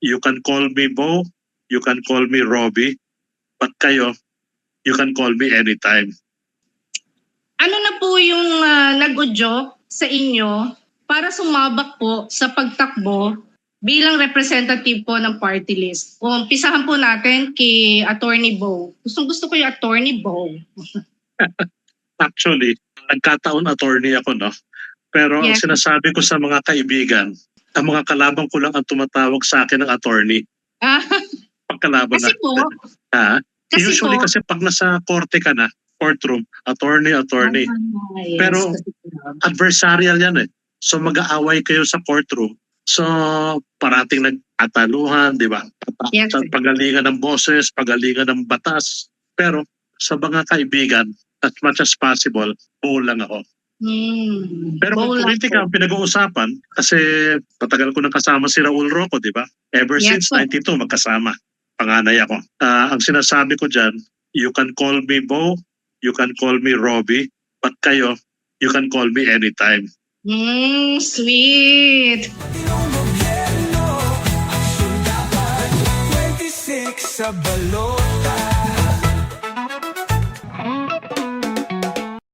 you can call me Bo, you can call me Robbie, but kayo, you can call me anytime. Ano na po yung uh, nag-udyo sa inyo para sumabak po sa pagtakbo bilang representative po ng party list? Umpisahan po natin kay Attorney Bo. Gustong gusto ko yung Attorney Bo. Actually, nagkataon attorney ako, no? Pero ang Yes. sinasabi ko sa mga kaibigan, ang mga kalaban ko lang ang tumatawag sa akin ng attorney. Ah, Pagkalaban kasi po, Ha? kasi Usually po, kasi pag nasa korte ka na, courtroom, attorney, attorney. Ah, yes, Pero-. Adversarial yan eh. So mag-aaway kayo sa courtroom. So parating nagtataluhan, di ba? Yes, pagalingan ng boses, pagalingan ng batas. Pero sa mga kaibigan, as much as possible, buo lang ako. Hmm, Pero kung politika po. ang pinag-uusapan, kasi patagal ko nang kasama si Raul Roco, di ba? Ever Yes, since po. 92, magkasama. Panganay ako. Ah, ang sinasabi ko dyan, you can call me Bo, you can call me Robbie, but kayo, you can call me anytime. Hmm, sweet. Yung gobyerno, aksyon dapat 26 sa balota